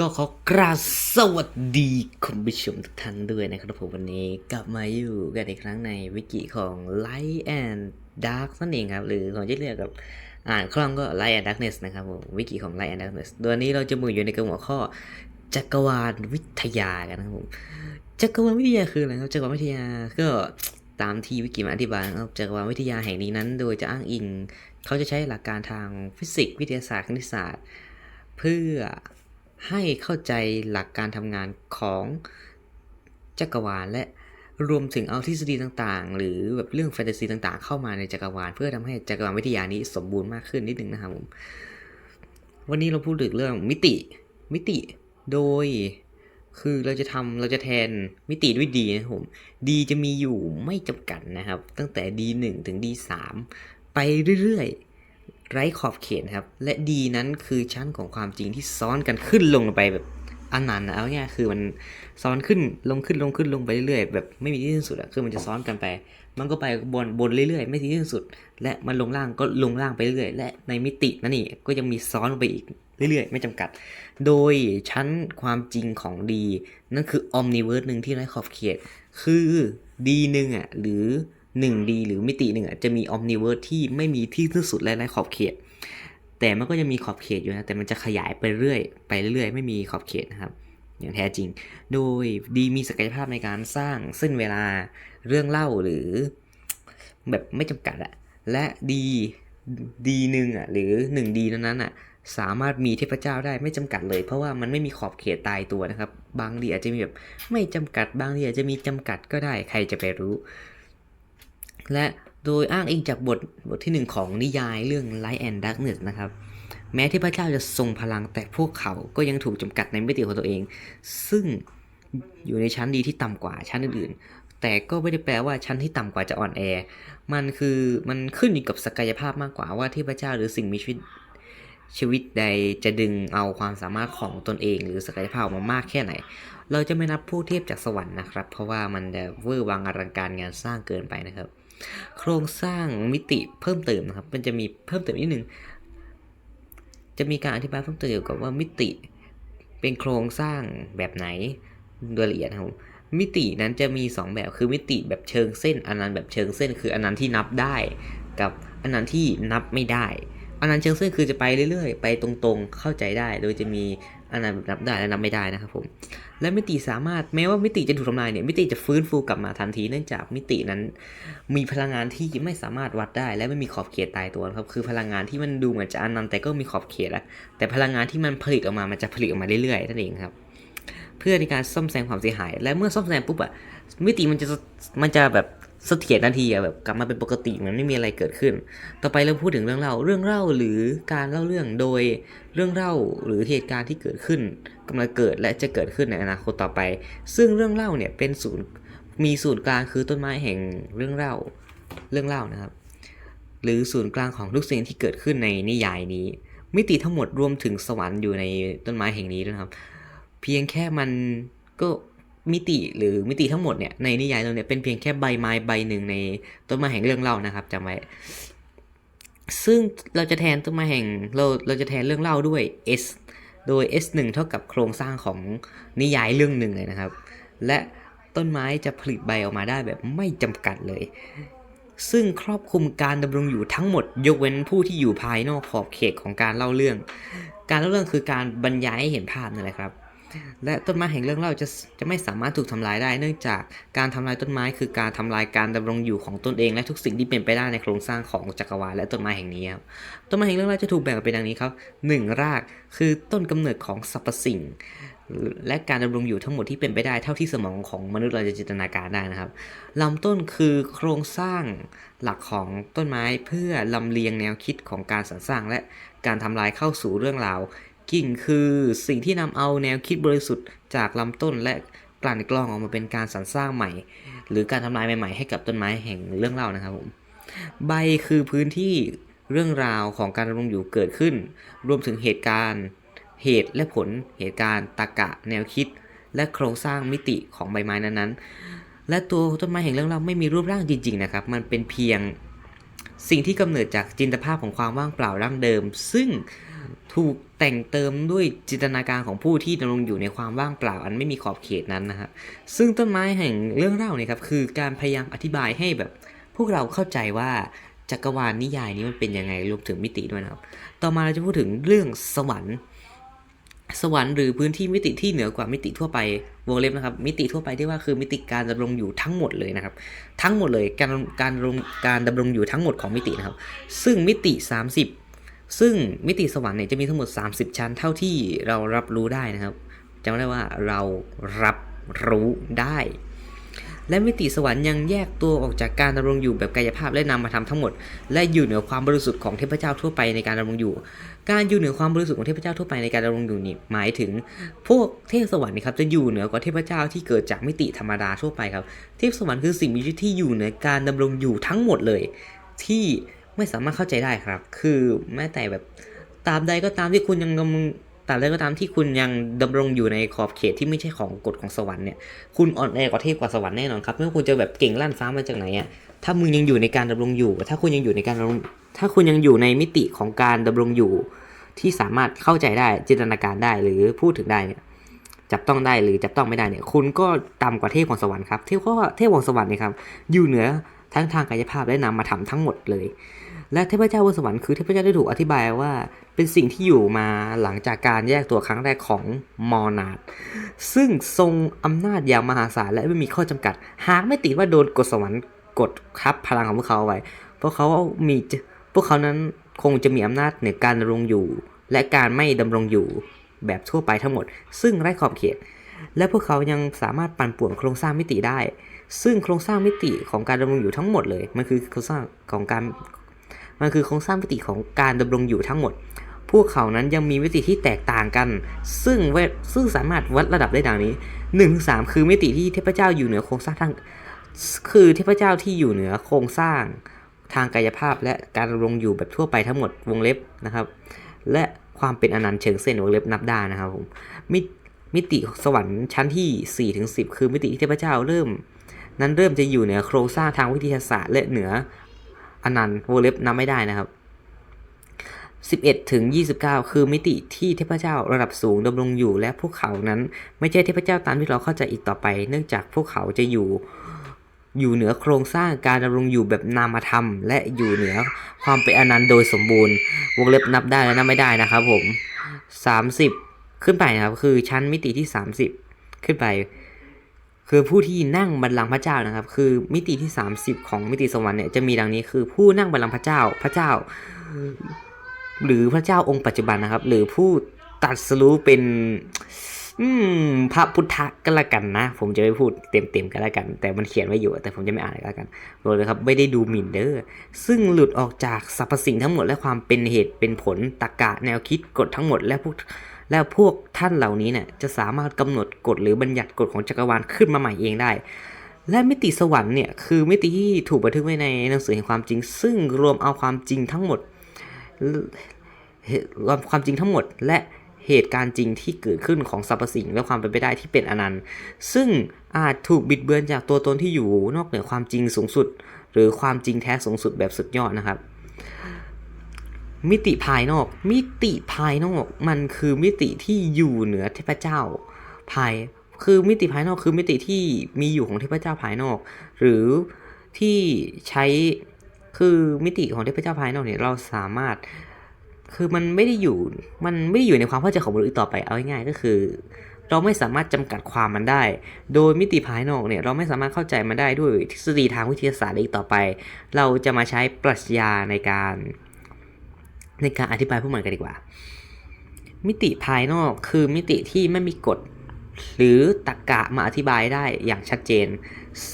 ก็ขอกราบสวัสดีคุณผู้ชมทุกท่านด้วยนะครับผมวันนี้กลับมาอยู่กันอีกครั้งในวิกิของ Light and Dark นั่นเองครับ หรือของที่เรียกกับอ่านคล่องก็ Light and Darkness นะครับผมวิกิของ Light and Darkness โดยวันนี้เราจะมืออยู่ในกหัวข้อจักรวาลวิทยากันนะครับผมจักรวาลวิทยาคืออะไรครับจักรวาลวิทยาก็ตามที่วิกิมาอธิบายครับจักรวาลวิทยาแห่งนี้นั้น โดยจะอ้างอิง เขาจะใช้หลักการทางฟิสิกส์วิทยาศาสตร์คณิตศาสตร์ เพื่อ ให้เข้าใจหลักการทำงานของจักรวาลและรวมถึงเอาทฤษฎีต่างๆ หรือแบบเรื่องแฟนตาซีต่างๆ เข้ามาในจักรวาลเพื่อทำให้จักรวาลวิทยานี้สมบูรณ์มากขึ้นนิดนึงนะครับผมวันนี้เราพูดถึงเรื่องมิติมิติโดย คือเราจะทำเราจะแทนมิติด้วยดีนะครับผมดีจะมีอยู่ไม่จำกัดนะครับ ตั้งแต่ D1 ถึง D3 ไปเรื่อยๆ ไร้ขอบเขตครับ และดีนั้นคือชั้นของความจริงที่ซ้อนกันขึ้นลงไปแบบอันนั้นเอาง่ยคือมันซ้อนขึ้นลงขึ้นลงขึ้นลงไปเรื่อยๆแบบไม่มีที่สิ้นสุดอะคือมันจะซ้อนกันไป มันก็ไปบนบนเรื่อยๆ ไม่มีที่สิ้นสุด และมันลงล่างก็ลงล่างไปเรื่อยและในมิตินั่นนี่ก็ยังมีซ้อนลงไปอีกเรื่อยๆ ไม่จำกัด โดยชั้นความจริงของดี นั่นคืออ m มนิเวิร์สหนึ่งที่ไร้ขอบเขต คือดีหนึ่งอะหรือ 1D หรือมิติหนึ่งอะจะมีอ m มนิเวิร์สที่ไม่มีที่สิ้นสุดและไร้ขอบเขต แต่มันก็จะมีขอบเขตอยู่นะ แต่มันจะขยายไปเรื่อย ไปเรื่อยไม่มีขอบเขตนะครับ อย่างแท้จริง โดยดีมีศักยภาพในการสร้างเส้นเวลาเรื่องเล่าหรือ แบบไม่จำกัดอะและดีดีหนึ่งอะหรือหนึ่งดีนั้นๆอะสามารถมีเทพเจ้าได้ไม่จำกัดเลย เพราะว่ามันไม่มีขอบเขตตายตัวนะครับ บางดีอาจจะมีแบบไม่จำกัด บางดีอาจจะมีจำกัดก็ได้ใครจะไปรู้ และโดยอ้างอิงจากบทบทที่หนึ่งของนิยายเรื่อง Light and Darkness นะครับ แม้เทพระเจ้าจะทรงพลังแต่พวกเขาก็ยังถูกจำกัดในมิติของตัวเอง ซึ่งอยู่ในชั้นดีที่ต่ำกว่าชั้นอื่นๆ แต่ก็ไม่ได้แปลว่าชั้นที่ต่ำกว่าจะอ่อนแอ มันคือมันขึ้นอยู่กับศักยภาพมากกว่าว่าเทพระเจ้าหรือสิ่งมีชีวิตชีวิตใดจะดึงเอาความสามารถของตนเอง หรือศักยภาพออกมามากแค่ไหน เราจะไม่นับผู้เทพจากสวรรค์นะครับ เพราะว่ามันจะเวอร์วังอลังการงานสร้างเกินไปนะครับ โครงสร้างมิติเพิ่มเติมนะครับ มันจะมีเพิ่มเติมนิดนึง จะมีการอธิบายเพิ่มเติมเกี่ยวกับว่ามิติเป็นโครงสร้างแบบไหนโดยละเอียดนะครับมิตินั้นจะมี 2 แบบคือมิติแบบเชิงเส้น อันนั้นแบบเชิงเส้น คืออันนั้นที่นับได้ กับอันนั้นที่นับไม่ได้ อันนั้นเชิงเส้นคือจะไปเรื่อยๆ ไปตรงๆเข้าใจได้ โดยจะมีอันนั้นแบบนับได้และนับไม่ได้นะครับผม และมิติสามารถแม้ว่ามิติจะถูกทำลายเนี่ยมิติจะฟื้นฟูกลับมาทันทีเนื่องจากมิตินั้น มีพลังงานที่ไม่สามารถวัดได้ และไม่มีขอบเขตตายตัวครับคือพลังงานที่มันดูเหมือนจะอนันต์แต่ก็มีขอบเขตแล้วแต่พลังงานที่มันผลิตออกมามันจะผลิตออกมาเรื่อยๆนั่นเองครับเพื่อในการซ่อมแซมความเสียหาย และเมื่อซ่อมแซมปุ๊บอะมิติมันจะมันจะแบบ เสถียรทันทีอะแบบกลับมาเป็นปกติเหมันไม่มีอะไรเกิดขึ้น ต่อไปเราพูดถึงเรื่องเล่า เรื่องเล่าหรือการเล่าเรื่องโดยเรื่องเล่าหรือเหตุการณ์ที่เกิดขึ้นกำลังเกิดและจะเกิดขึ้นในอนาคตต่อไป ซึ่งเรื่องเล่าเนี่ยเป็นศูนย์มีศูนย์กลางคือต้นไม้แห่งเรื่องเล่าเรื่องเล่านะครับ หรือศูนย์กลางของทุกสิ่งที่เกิดขึ้นในนิยายนี้ มิติทั้งหมดรวมถึงสวรรค์อยู่ในต้นไม้แห่งนี้ด้วยนะครับ เพียงแค่มันก็ มิติหรือมิติทั้งหมดเนี่ยในนิยายเราเนี่ยเป็นเพียงแค่ใบไม้ใบหนึ่งในต้นไม้แห่งเรื่องเล่านะครับจำไว้ซึ่งเราจะแทนต้นไม้แห่งเราเราจะแทนเรื่องเล่าด้วย s โดย s 1 เท่ากับโครงสร้างของนิยายเรื่องหนึ่งเลยนะครับ และต้นไม้จะผลิตใบออกมาได้แบบไม่จำกัดเลย ซึ่งครอบคลุมการดำรงอยู่ทั้งหมด ยกเว้นผู้ที่อยู่ภายนอกขอบเขตของการเล่าเรื่อง การเล่าเรื่องคือการบรรยายให้เห็นภาพนั่นแหละครับ และต้นไม้แห่งเรื่องเล่าจะจะไม่สามารถถูกทำลายได้ เนื่องจากการทำลายต้นไม้คือการทำลายการดำรงอยู่ของตนเอง และทุกสิ่งที่เป็นไปได้ในโครงสร้างของจักรวาลและต้นไม้แห่งนี้ครับต้นไม้แห่งเรื่องเล่าจะถูกแบ่งออกเป็นดังนี้ครับหนึ่งรากคือต้นกำเนิดของสรรพสิ่ง และการดำรงอยู่ทั้งหมดที่เป็นไปได้เท่าที่สมองของมนุษย์เราจะจินตนาการได้นะครับลำต้นคือโครงสร้างหลักของต้นไม้เพื่อลำเลียงแนวคิดของการสรรสร้างและการทำลายเข้าสู่เรื่องราว กิ่งคือสิ่งที่นำเอาแนวคิดบริสุทธิ์จากลำต้นและกลั่นกรองออกมาเป็นการสรรสร้างใหม่ หรือการทำลายใหม่ๆให้กับต้นไม้แห่งเรื่องเล่านะครับผมใบคือพื้นที่เรื่องราวของการดำรงอยู่เกิดขึ้น รวมถึงเหตุการณ์ เหตุและผลเหตุการณ์ตรกะแนวคิด และโครงสร้างมิติของใบไม้นั้นๆ และตัวต้นไม้แห่งเรื่องเล่าไม่มีรูปร่างจริงๆนะครับ มันเป็นเพียงสิ่งที่กำเนิดจากจินตภาพของความว่างเปล่าร่างเดิม ซึ่ง ถูกแต่งเติมด้วยจินตนาการของผู้ที่ดำรงอยู่ในความว่างเปล่าอันไม่มีขอบเขตนั้นนะฮะซึ่งต้นไม้แห่งเรื่องเล่าเนี่ยครับคือการพยายามอธิบายให้แบบ พวกเราเข้าใจว่าจักรวาลนิยายนี้มันเป็นยังไงรวมถึงมิติด้วยนะครับ ต่อมาเราจะพูดถึงเรื่องสวรรค์ สวรรค์หรือพื้นที่มิติที่เหนือกว่ามิติทั่วไปวงเล็บนะครับ มิติทั่วไปที่ว่าคือมิติการดำรงอยู่ทั้งหมดเลยนะครับ ทั้งหมดเลยการการดำรงการดำรงอยู่ทั้งหมดของมิตินะครับ ซึ่งมิติ 30 ซึ่งมิติสวรรค์เนี่ยจะมีทั้งหมด 30 ชั้นเท่าที่เรารับรู้ได้นะครับจำได้ว่าเรารับรู้ได้ และมิติสวรรค์ยังแยกตัวออกจากการดำรงอยู่แบบกายภาพและนามธรรมทั้งหมด และอยู่เหนือความบริสุทธิ์ของเทพเจ้าทั่วไปในการดำรงอยู่ การอยู่เหนือความบริสุทธิ์ของเทพเจ้าทั่วไปในการดำรงอยู่นี่หมายถึง พวกเทพสวรรค์นี่ครับจะอยู่เหนือกว่าเทพเจ้าที่เกิดจากมิติธรรมดาทั่วไปครับ เทพสวรรค์คือสิ่งมีชีวิตที่อยู่เหนือการดำรงอยู่ทั้งหมดเลย ที่ ไม่สามารถเข้าใจได้ครับ คือแม้แต่แบบตาบใดก็ตามที่คุณยังดำตาบใดก็ตามที่คุณยังดำรงอยู่ในขอบเขตที่ไม่ใช่ของกฎของสวรรค์เนี่ย คุณอ่อนแอกว่าเทพกว่าสวรรค์แน่นอนครับไม่ว่าคุณจะแบบเก่งลั่นฟ้ามาจากไหนอะ ถ้ามึงยังอยู่ในการดำรงอยู่ ถ้าคุณยังอยู่ในการดำรงถ้าคุณยังอยู่ในมิติของการดำรงอยู่ ที่สามารถเข้าใจได้จินตนาการได้หรือพูดถึงได้เนี่ยจับต้องได้หรือจับต้องไม่ได้เนี่ย คุณก็ต่ำกว่าเทพของสวรรค์ครับ เทพก็เทพของสวรรค์เนี่ยครับ อยู่เหนือ ทั้งทางกายภาพและนามธรรมทั้งหมดเลย และเทพเจ้าบนสวรรค์คือเทพเจ้าได้ถูกอธิบายว่า เป็นสิ่งที่อยู่มาหลังจากการแยกตัวครั้งแรกของมอร์นาดซึ่งทรงอำนาจอย่างมหาศาลและไม่มีข้อจำกัด หากไม่ติดว่าโดนกฎสวรรค์กดทับพลังของพวกเขาเอาไว้ เพราะเขามีพวกเขานั้นคงจะมีอำนาจเหนือการดำรงอยู่ และการไม่ดำรงอยู่แบบทั่วไปทั้งหมด ซึ่งไร้ขอบเขต และพวกเขายังสามารถปั่นป่วนโครงสร้างมิติได้ ซึ่งโครงสร้างมิติของการดำรงอยู่ทั้งหมดเลย มันคือโครงสร้างของการ มันคือโครงสร้างมิติของการดำรงอยู่ทั้งหมด พวกเขานั้นยังมีมิติที่แตกต่างกัน ซึ่งเวซึ่งสามารถวัดระดับได้ดังนี้1นึสามคือมิติที่เทพเจ้าอยู่เหนือโครงสร้างทาง คือเทพเจ้าที่อยู่เหนือโครงสร้างทางกายภาพและการดำรงอยู่แบบทั่วไปทั้งหมดวงเล็บนะครับ และความเป็นอนันต์เชิงเส้นวงเล็บนับได้นะครับผมมิมิติสวรรค์ชั้นที่4ถึง10 คือมิติที่เทพเจ้าเริ่ม นั้นเริ่มจะอยู่เหนือโครงสร้างทางวิทยาศาสตร์ และเหนืออนันต์วงเล็บนับไม่ได้นะครับ11ถึง29 คือมิติที่เทพเจ้าระดับสูงดำรงอยู่และพวกเขานั้น ไม่ใช่เทพเจ้าตามที่เราเข้าใจอีกต่อไป เนื่องจากพวกเขาจะอยู่อยู่เหนือโครงสร้างการดำรงอยู่แบบนามธรรม และอยู่เหนือความเป็นอนันต์โดยสมบูรณ์ วงเล็บนับได้และนับไม่ได้นะครับผม 30 ขึ้นไปนะครับคือชั้นมิติที่ 30 ขึ้นไป คือผู้ที่นั่งบัลลังก์พระเจ้านะครับ คือมิติที่ 30 ของมิติสวรรค์เนี่ยจะมีดังนี้คือผู้นั่งบัลลังก์พระเจ้าพระเจ้า หรือพระเจ้าองค์ปัจจุบันนะครับ หรือผู้ตัดสรู้เป็นพระพุทธก็แล้วกันนะ ผมจะไม่พูดเต็มๆก็แล้วกัน แต่มันเขียนไว้อยู่ แต่ผมจะไม่อ่านก็แล้วกันบอกเลยครับไม่ได้ดูหมิ่นเด้อซึ่งหลุดออกจากสรรพสิ่งทั้งหมดและความเป็นเหตุเป็นผลตรรกะแนวคิดกฎทั้งหมดและพวก และพวกท่านเหล่านี้เนี่ยจะสามารถกำหนดกฎหรือบัญญัติกฎของจักรวาลขึ้นมาใหม่เองได้ และมิติสวรรค์เนี่ยคือมิติที่ถูกบันทึกไว้ในหนังสือแห่งความจริง ซึ่งรวมเอาความจริงทั้งหมดรวมความจริงทั้งหมด และเหตุการณ์จริงที่เกิดขึ้นของสรรพสิ่งและความเป็นไปได้ที่เป็นอนันต์ ซึ่งอาจถูกบิดเบือนจากตัวตนที่อยู่นอกเหนือความจริงสูงสุด หรือความจริงแท้สูงสุดแบบสุดยอดนะครับ มิติภายนอก มิติภายนอกมันคือมิติที่อยู่เหนือเทพเจ้า ภาย คือมิติภายนอกคือมิติที่มีอยู่ของเทพเจ้าภายนอก หรือที่ใช้คือมิติของเทพเจ้าภายนอกเนี่ยเราสามารถ คือมันไม่ได้อยู่ มันไม่ได้อยู่ในความเข้าใจของมนุษย์ต่อไปเอาง่ายๆก็คือ เราไม่สามารถจำกัดความมันได้ โดยมิติภายนอกเนี่ยเราไม่สามารถเข้าใจมันได้ด้วยทฤษฎีทางวิทยาศาสตร์อีกต่อไป เราจะมาใช้ปรัชญาในการ ในการอธิบายพวกมันกันดีกว่า มิติภายนอกคือมิติที่ไม่มีกฎ หรือตรรกะมาอธิบายได้อย่างชัดเจน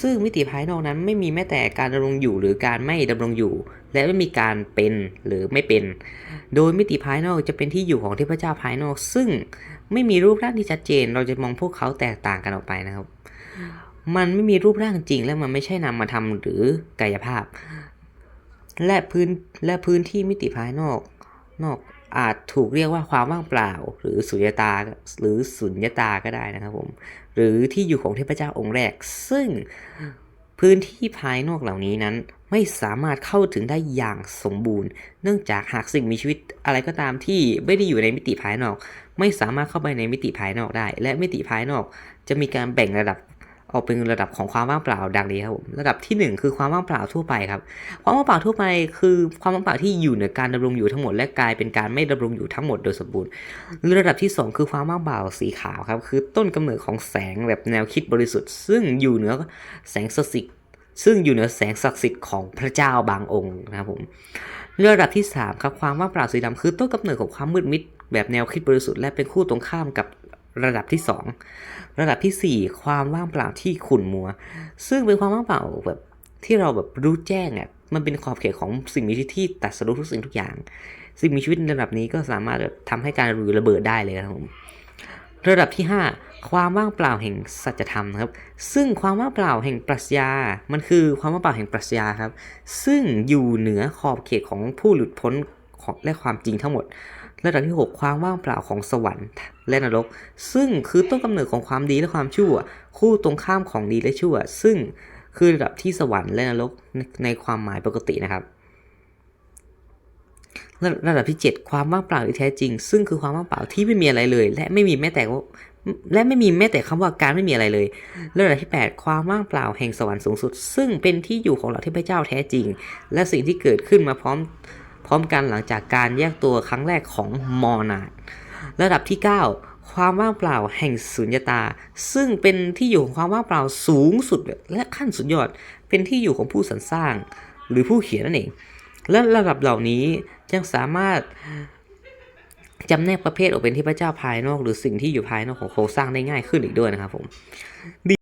ซึ่งมิติภายนอกนั้นไม่มีแม้แต่การดำรงอยู่หรือการไม่ดำรงอยู่ และไม่มีการเป็นหรือไม่เป็น โดยมิติภายนอกจะเป็นที่อยู่ของเทพเจ้าภายนอก ซึ่งไม่มีรูปร่างที่ชัดเจน เราจะมองพวกเขาแตกต่างกันออกไปนะครับ มันไม่มีรูปร่างจริงและมันไม่ใช่นามธรรมหรือกายภาพ และพื้นและพื้นที่มิติภายนอก นอกอาจถูกเรียกว่าความว่างเปล่า หรือสุญญตาหรือสุญญตาก็ได้นะครับผมหรือที่อยู่ของเทพเจ้าองค์แรก ซึ่งพื้นที่ภายนอกเหล่านี้นั้น ไม่สามารถเข้าถึงได้อย่างสมบูรณ์ เนื่องจากหากสิ่งมีชีวิตอะไรก็ตามที่ไม่ได้อยู่ในมิติภายนอก ไม่สามารถเข้าไปในมิติภายนอกได้ และมิติภายนอกจะมีการแบ่งระดับ ออกเป็นระดับของความว่างเปล่าดังนี้ครับผมระดับที่หนึ่งคือความว่างเปล่าทั่วไปครับ ความว่างเปล่าทั่วไปคือความว่างเปล่าที่อยู่เหนือการดำรงอยู่ทั้งหมดและกลายเป็นการไม่ดำรงอยู่ทั้งหมดโดยสมบูรณ์ระดับที่ 2 คือความว่างเปล่าสีขาวครับคือต้นกำเนิดของแสงแบบแนวคิดบริสุทธิ์ ซึ่งอยู่เหนือแสงศักดิ์สิทธิ์ซึ่งอยู่เหนือแสงศักดิ์สิทธิ์ของพระเจ้าบางองค์นะครับผมระดับที่3ครับความว่างเปล่าสีดำคือต้นกำเนิดของความมืดมิดแบบแนวคิดบริสุทธิ์และเป็นคู่ตรงข้ามกับ ระดับที่ 2 ระดับทีสี่ 4 ความว่างเปล่าที่ขุ่นมัว ซึ่งเป็นความว่างเปล่าแบบที่เราแบบรู้แจ้งอะมันเป็นขอบเขตของสิ่งมีชีวิตที่ตัดสรุปทุกสิ่งทุกอย่าง สิ่งมีชีวิตในระดับนี้ก็สามารถแบบทำให้การระเบิดระเบิดได้เลยครับผมระดับที่ 5 ความว่างเปล่าแห่งสัจธรรมนะครับ ซึ่งความว่างเปล่าแห่งปรัชญา มันคือความว่างเปล่าแห่งปรัชญาครับ ซึ่งอยู่เหนือขอบเขตของผู้หลุดพ้นของและความจริงทั้งหมด ระดับที่ 6 ความว่างเปล่าของสวรรค์และนรก ซึ่งคือต้นกำเนิดของความดีและความชั่ว คู่ตรงข้ามของดีและชั่ว ซึ่งคือระดับที่สวรรค์และนรกในในความหมายปกตินะครับระระดับที่ 7 ความว่างเปล่าที่แท้จริง ซึ่งคือความว่างเปล่าที่ไม่มีอะไรเลย และไม่มีแม้แต่และไม่มีแม้แต่คำว่าการไม่มีอะไรเลยระดับที่ 8 ความว่างเปล่าแห่งสวรรค์สูงสุด ซึ่งเป็นที่อยู่ของเหล่าเทพเจ้าแท้จริง และสิ่งที่เกิดขึ้นมาพร้อม พร้อมกันหลังจากการแยกตัวครั้งแรกของมอร์นาดระดับที่ 9 ความว่างเปล่าแห่งสุญญตา ซึ่งเป็นที่อยู่ของความว่างเปล่าสูงสุดและขั้นสุดยอด เป็นที่อยู่ของผู้สรรสร้าง หรือผู้เขียนนั่นเอง และระดับเหล่านี้ยังสามารถจำแนกประเภทออกเป็นเทพระเจ้าภายนอก หรือสิ่งที่อยู่ภายนอกของโครงสร้างได้ง่ายขึ้นอีกด้วยนะครับผม